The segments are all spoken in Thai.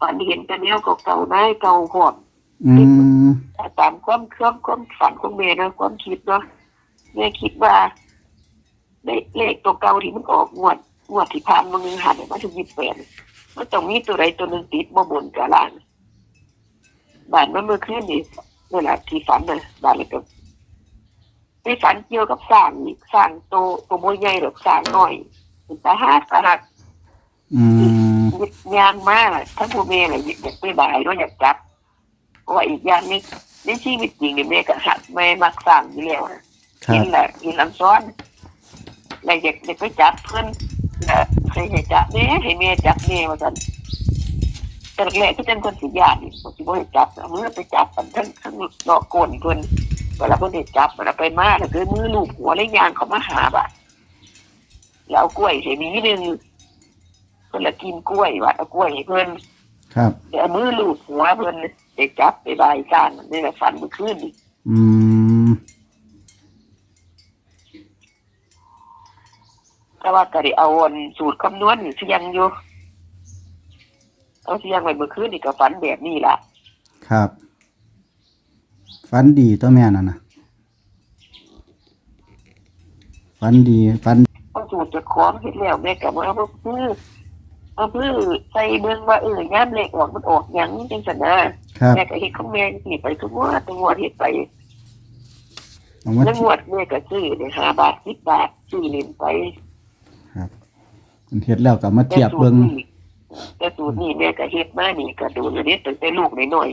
ฝันเห็นแต่แนวเก่าๆได้เก่าหอดอืมตามความเครื่องความฝันของแม่นะความคิดเนาะแม่คิดว่า ได้เลขตัวเก่าที่มันออกงวดงวดที่ผ่านมาหนึ่งหันมาถึงยี่สิบแปดมันต้องมีตัวใดตัวหนึ่งติดมาบนกับล่างบ้านมันเมื่อคืนนี่นี่แหละที่ฝันนะบ้านเลยก็ไปฝันเกี่ยวกับสร้างอีกสร้างโตวตัวโมใหญ่หรอกสร้างน้อยเป็นตาหักตาหักอืม ยางมากทั้งพ่อแม่เลยอยากไปบ่ายก็อยากจับเพราะว่าอีกอย่างนี้ในชีวิตจริงเนี่ยแม่ก็หักแม่มักสั่งอยู่แล้วนะครักิบนแหละกินลำซ้อนแล้วอยากอยากไปจับเพื่อนแล้วให้ให้จับแม่ให้แม่จับแม่ว่าสันแต่แรกๆที่จังคนสิยานนี่ผมสิบ่ให้จับเอามือไปจับกันทั้งทั้งนอกก้นเพิ่นเวลาเพิ่นได้จับเวลาไปมาแล้วคือมือลูบหัวเลยยางเขามาหาบ่ะแล้วเอากล้วยให้มีหนึง เพิ่นละกินกล้วยว่ะเอากล้วยให้เพิ่นครับเดี๋ยวเอามือลูบหัวเพิ่นได้จับไปบายจานนี่แหละฟันเมื่อคืนนี่อืมแต่ว่าก็ได้เอาอันสูตรคำนวณนี่เสียงอยู่เอาเสียงไว้เมื่อคืนนี่ก็ฝันแบบนี้ล่ะครับฝันดีตัวแม่น่ะนะฝันดีฝัน เอาสูตรเจะคล้าของเฮ็ดแล้วแม่ก็มาเอาเพื่อเอาเพื่อใส่เบิ่งว่าเออย่ามเลขออกมันออกหยังจังซั่นนะครับแม่ก็เฮ็ดของแม่นี่ไปทุกงวดทุกงวดเฮ็ดไปเอามาแล้วงวดแม่ก็ซื้อได้5บาท10บาทซื้อเล่นไปเฮ็ดแล้วก็มาเทียบเบิ่งแต่สูตรนี่แม่ก็เฮ็ดมานี่ก็ดูอยู่นี่ตั้งแต่ลูกน้อย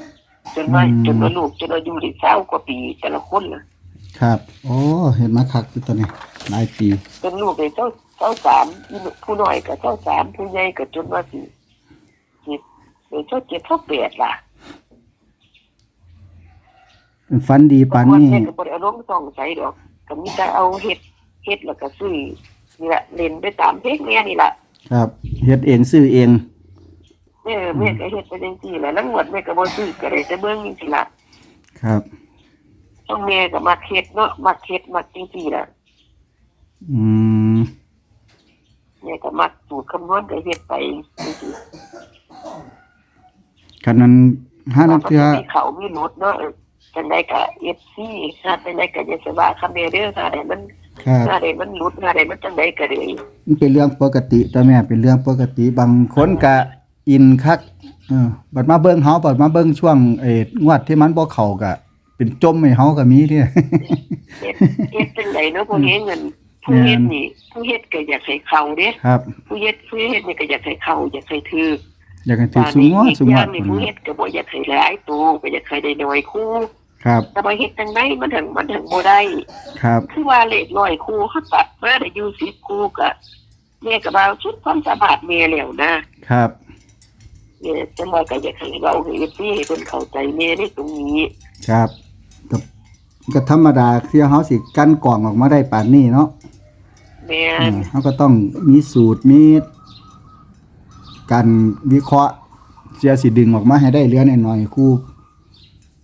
ๆจนว่าจนว่าลูกจนอายุได้เศร้ากว่าปีแต่ละคนล่ะ ครับโอ้เห็นมาคักอยู่ตัวนี้หลายปีจนลูกได้เจ้าเจ้าสามผู้น้อยก็เจ้าสามผู้ใหญ่ก็จนว่าสิสิเป็นเจ้าเจ็ดเท่าแปดล่ะฝันดีปานบางนี้แม่ก็บ่ได้เอาลงต้องใส่ดอกก็มีแต่เอาเฮ็ดเฮ็ดแล้วก็ซื้อนี่ล่ะเล่นไปตามเพลงแม่นี่ล่ะครับเฮ็ดเองซื้อเองเออแม่ก็เฮ็ดไปจังซี่แหละแล้วงวดแม่ก็บ่ซื้อก็ได้แต่เบิ่งจังซี่ล่ะครับ ต้องแม่ก็มักเฮ็ดเนาะมักเฮ็ดมักจังซี่ล่ะอืมแม่ก็มักสูตรคำนวณก็เฮ็ดไปจังซี่คันนั้นห้านับเทื่อมีเขามีรถเนาะเออจังไดก็ FC ถ้าจังไดก็อย่าสว่าคำแม่เด้อถ้าได้มันครับถ้าได้มันหลุดถ้าได้มันจังไดก็ได้มันเป็นเรื่องปกติตัวแม่เป็นเรื่องปกติบางคนก็อินคักเออบัดมาเบิ่งเฮาบัดมาเบิ่งช่วงเอ้งวดที่มันบ่เข้าก็ เป็นจมให้เฮาก็มีเด้เฮ็ดเฮ็ดจังไดเนาะผู้เฮ็ดเงินผู้เฮ็ดนี่ผู้เฮ็ดก็อยากให้เข้าเด้ครับ ผู้เฮ็ดผู้เฮ็ดนี่ก็อยากให้เข้าอยากให้ถืออยากให้ถือสูงวอีกสูงอวย่างดนี่ผู้เฮ็ดก็บ่อยากให้หลายตัวก็อยากให้ได้น้อยคู่ครับแต่บ่เฮ็ดจังไดมันถึงมันถึงบ่ได้ ครับ คือว่าเลขร้อยคู่เขาตัดมาได้อยู่10คู่ก็แม่ก็ว่าชุดความสามารถแม่แล้วนะครับเนี่ยจังว่าก็อยากให้เราให้พี่ให้เพิ่นเข้าใจแม่ในตรงนี้ครับก็ ก็ธรรมดาที่เฮาสิกั้นกล่องออกมาได้ปานนี้เนาะแม่อืมเขาก็ต้องมีสูตรมีการวิเคราะห์เสียสิดึงออกมาให้ได้เหลือหน่อยๆคู่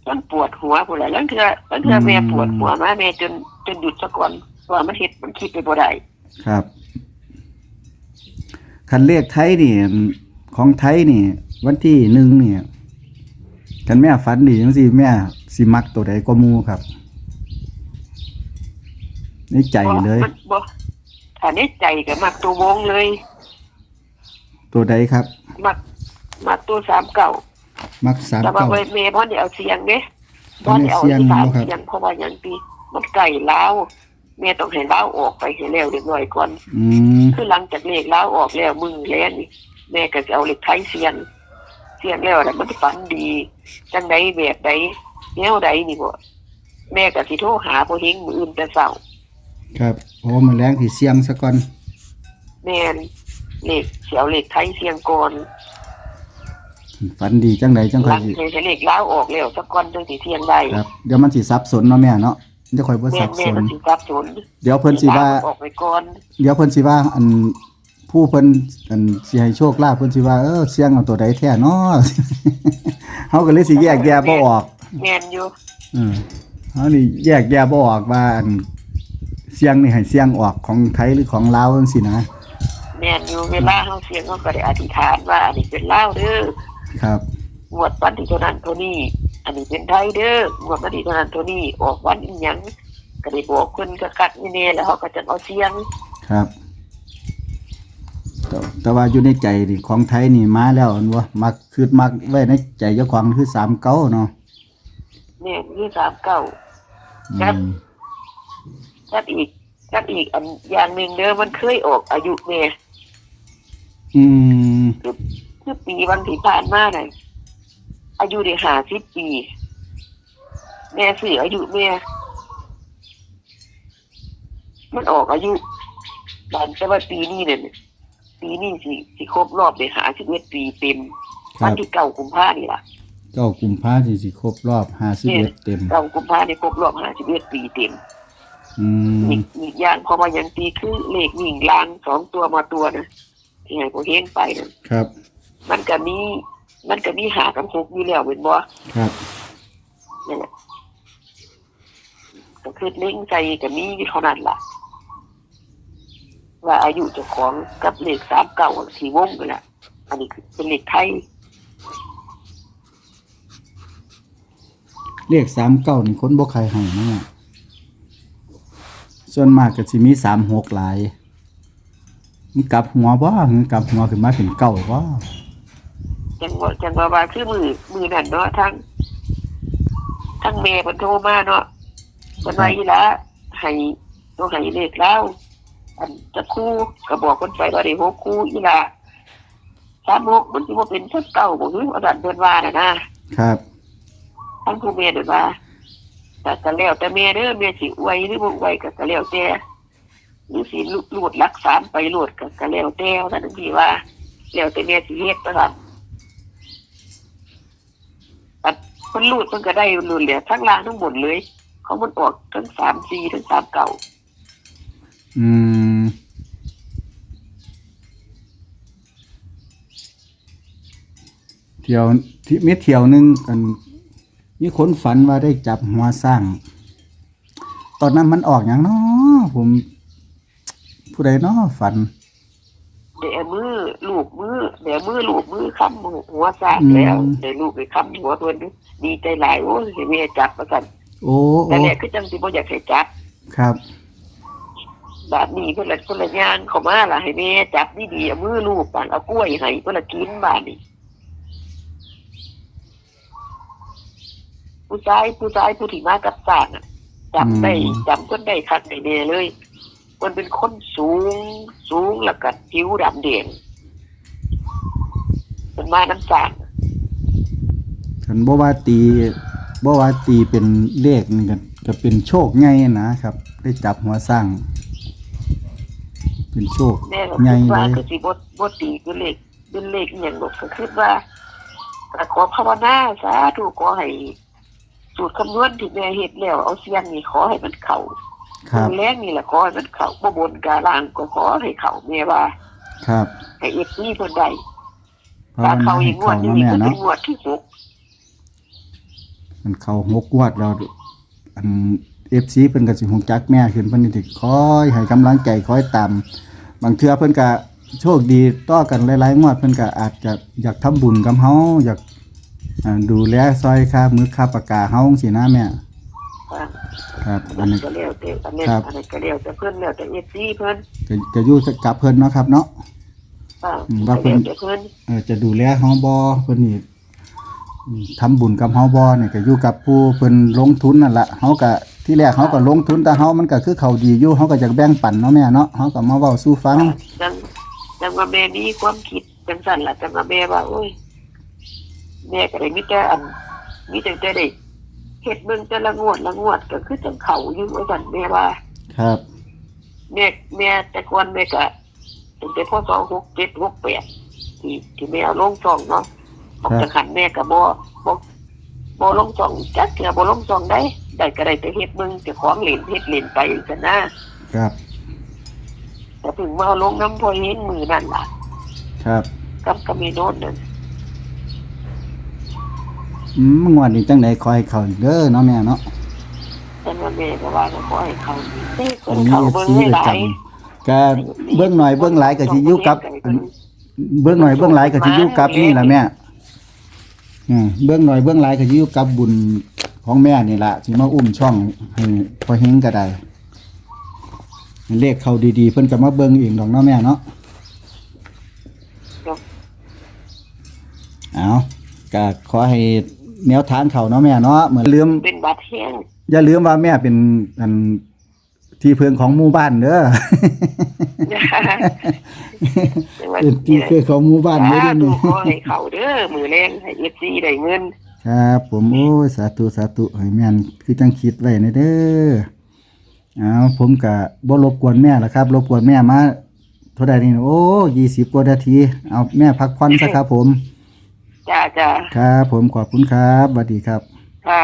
มันปวดหัวพุ่นล่ะแล้วเทื่อแล้วเทื่อแม่ปวดหัวมาแม่จนจนหยุดซะก่อนเพราะว่ามันเฮ็ดมันคิดไปบ่ได้ครับคันเลขไทยนี่ของไทยนี่ วันที่หนึ่งนี่คันแม่ฝันดีจังซี่แม่สิมักตัวใดก็มูครับ ในใจเลยมันบ่ถ้าในใจก็มักตัววงเลย ตัวใดครับ มักมักตัวสามเก่ามักสามแต่ว่าเก้าเว้ยแม่บ่ได้เอาเสียงเด้บ่บ่ได้ได้เอาเสียงที่สามบ่ครับเสียงเพราะว่าหยังปีมันไก่ล้าวแม่ต้องให้ล้าวออกไปให้แล้วเรียบร้อยก่อน อืมคือหลังจากเลขล้าวออกแล้วมึงแล้วนี่แม่ก็จะเอาเลขไทยเสียงเสียงแล้วน่ะมันฝันดีจังใดแบบใดแนวใดนี่บ่แม่ก็สิโทรหาพ่อเฮงมื้ออื่นแต่เช้า ครับโอ้มาแรงที่เสียงซะก่อนแม่นเลขเสียวเลขไทยเสียงก่อนฝันดีจังใดจังหค่อลัยงสิจากเลขล้าวออกแล้วสักก่อนจังสิเที่ยงได้ครับเดี๋ยวมันสิสับสนเนาะแม่เนาะมันจะค่อยบ่แม่สับแม่สนมันสิสับสนเดี๋ยวเพิ่นสิว่า ออกไปก่อนเดี๋ยวเพิ่นสิว่าอันผู้เพิ่นอันสิให้โชคลาภเพิ่นสิว่าเออเสียงเอาตัวใดแท้เนาะ เฮาก็เลยสิแยกแยะบ่ออกแม่นอยู่อืมเฮานี่แยกแยะบ่ออกว่าอัน เสียงนี่ให้เสียงออกของไทยหรือของลาวจังซี่นะแแม่นอยู่เวลาเฮาเสียงเฮาก็ได้อธิษฐานว่าอันนี้เป็นลาวเด้อครับงวดวันที่เท่านั้นเท่านี้ อันนี้เป็นไทยเด้องวดวันที่เท่านั้นเท่านี้ออกวันอีหยังก็ได้บอกเพิ่นก็คัดนี่แน่แล้วเขาก็จะเอาเสียงครับแต่แต่ว่าอยู่ในใจนี่ของไทยนี่มาแล้วอันว่ามักคือมักไว้ในใจเจ้าของคือสามเก้าเนาะแม่นคือสามเก้าอืครับ ม คัดอีกคัดอีกอันอย่างหนึ่งเด้อมันเคยออกอายุแม่อืมคือปีวันที่ผ่านมาน่ะอายุได้ห้าสิบปี แม่สื่ออายุแม่มันออกอายุหลังแต่ว่าปีนี้เนี่ยปีนี้สิสิครบรอบเลยหาสิบเอ็ดปีเต็มครัวันบที่เก้ากุมภานี่ล่ะเก้ากุมภาพันธ์สิครบรอบห้าสิบเอ็ดเต็มเก้ากุมภาเนี่ยครบรอบห้าสิบเอ็ดปีเต็ม อืมอีกอีกอย่างพอมายังตีคือเลขหญิงลางสองตัวมาตัวนะที่ให้พวกเฮงไปนะครับ มันก็มีมันก็มีหากันหกอยู่แล้วเป็นบ่ครับนั่นแหละก็คือเล่งใจกับมีเท่านั้นล่ะ ว่าอายุเจ้าของกับเลขสามเก่าสีวงกันละอันนี้คือเป็นเลขไทยเลขสามเก้านี่คนบ่ใครให้นะ ส่วนมากก็สิมีสามหกหลายมันกลับหัวบ่หรือกลับหัวขึ้นมาเป็นเก้าบ่จังว่าจังว่าว่าคือมือมือนั่นเนาะทั้งทั้งเมย์มันโทรมาเนาะมันไว้ละให้ตัวให้เลขแล้วอันจะคู่ก็บอกคนไปว่าได้หกคู่อีละสามหกมันสิว่าเป็นเท่าเก่าบ่คือว่าดันเดินว่าน่ะนะครับทั้งผู้เมย์เดินว่า แต่ก็แล้วแต่เมย์เด้อเมย์สิอวยหรือบ่อวยก็ก็แล้วแต่หรือสิลูดรักษามไปโลดก็ก็แล้วแต่ว่านพี่ว่าแล้วแต่เมย์สิเฮ็ดนะครับอันมันรูดมันก็ได้รูดเหลือทั้งล่างทั้งบนเลย เขามันออกทั้งสามสี่ทั้งสามเก่าอืมเที่ยวที่มีเที่ยวหนึงกัน มีคนฝันว่าได้จับหัวสร้าง ตอนนั้นมันออกอย่างเนาะผม ผู้ใดเนาะฝันเดี๋ยวมือลูกมือเดี๋ยวมือลูกมือค้ำหัวสาดแล้วอืมเดี๋ยวลูกไปค้ำหัวตัวนี้ดีใจหลายโอ้ยเห็นแม่จับมากันโอ้แต่โอ้แรกคือจังสิบ่อยากให้จับ ครับบาดนี้เพิ่นละเพิ่นละย่างเข้ามาล่ะให้แม่จับดีๆเอามือลูกปานเอากล้วยให้เพิ่นละกินบาดนี้ ผู้ชายผู้ชายผู้ที่มากับสร้างอะจำได้จำคนได้คักได้แน่เลย มันเป็นคนสูง สูงแล้วก็ผิวดำแดงมันมาน้ำสางฉันบ่ว่าตีบ่ว่าตีเป็นเลขนี่ก็ก็เป็นโชคไงนะครับ ได้จับหัวสร้าง เป็นโชคแม่ก็ใหญ่คิดว่าเลยคือสิบดบดตีเป็นเลขเป็นเลขอหย่างหรอกก็คิดว่าก็ขอภาวนาสาธุขอให้ สูตรคำนวณที่แม่เฮ็ดแล้วเอาเสียงนี่ขอให้มันเข้าครับแรงนี่แหละขอให้มันเข้าบ่บนกาลางก็ขอให้เข้าแม่ว่าครับให้เอฟซีเพิ่นได้ภาถ้าวนาเข้าให้อีกงวเขาดเนาะนี้แม่ก็เป็เนาะนงวดที่หกมันเข้าหกงวดแล้วอัน FC เพิ่นก็สิฮู้จักแม่ขึ้นเพิ่นนี่สิคอยให้กำลังใจคอยตามบางเทื่อเพิ่นก็โชคดีต่อกันหลายๆงวดเพิ่นก็อาจจะอยากทำบุญกับเฮาอยาก อ่าดูแลซอยค่ามือค่าปากกาเฮาจังซี่นะแม่อ่าครับอัอันนนี้นี้ ก็แล้วแต่อันนี้ครับ อันนี้ก็แล้วแต่เพิ่นแล้วแต่เอฟซีเพิ่นก็ก็อยู่กับเพิ่นเนาะครับเนาะอ่าอืมว่าเพิ่นแล้วแต่เพิ่นเออจะดูแลเฮาบ่เพิ่นนี่อืมทำบุญกับเฮาบ่นี่ก็อยู่กับผู้เพิ่นลงทุนนั่นล่ะเฮาก็ที่แรกเฮาก็ลงทุนแต่เฮามันก็คือเขาดีอยู่เฮาก็อยากแบ่งปันเนาะแม่เนาะเฮาก็มาเว้าสู่ฟัง จังจังว่าแม่มีความคิดจังสั่นล่ะจังว่าแม่ว่าโอ้ย แม่ก็ได้มีแต่อันมีแต่แต่ได้เฮ็ดเบิ่งแต่ละงวดละงวดก็คือจังเขาอยู่ว่าซั่นแม่ว่า ครับ แม่แม่แต่ก่อนแม่ก็ตั้งแต่พศ67 68ที่ที่แม่เอาลงซองเนาะออกจากขันแม่ก็บ่บ่บ่ลงซองจักเทื่อบ่ลงซองได้ได้ก็ได้แต่เฮ็ดเบิ่งเจ้าของเล่นเฮ็ดเล่นไปซั่นนะครับ แต่ถึงมาเอาลงน้ำพอเห็นมือนั่นล่ะ ครับ กับกระมีโนนนั่น อืมงวดนี้จังไดขอให้เขาเด้อเนาะแม่เนาะแต่ว่าแม่ก็ว่าก็ขอให้เขาเต้คอันนนี้เขาเบิ่งให้หลาจำยก็เบื้องหน่อยเบื้องหลายก็สิอยู่กับ เบื้องหน่อยเบื้องหลายก็สิอยู่กับนี่ล่ะแม่อืมเบื้องหน่อยเบื้องหลายก็สิอยู่กับบุญของแม่นี่ล่ะสิมาอุ้มช่องให้พอเฮงก็ได้เลขเขาดีๆ เพิ่นก็มาเบิ่งเองดอกเนาะแม่เนาะเอาก็ขอให้ แนวทางเขาเนาะแม่เนาะเหมือนลืมเป็นบาดแห้งอย่าลืมว่าแม่เป็นอันที่เพิงของหมู่บ้านเด้อเป็นที่เพิงของหมู่บ้านเด้อสาเด้อธุนี่ขอให้เขาเด้อมือแรงให้ FC ได้เงินครับ ผมโอ้ยสาธุสาธุให้แม่นคือจังคิดไว้ในเด้อเอาผมก็บ่รบกวนแม่ละครับ รบกวนแม่มาเท่าใดนี่โอ้20กว่านาที เอาแม่พักผ่อนซะครับผม จ้าจ้าครับ ผมขอบคุณครับสวัสดีครับ ค่ะ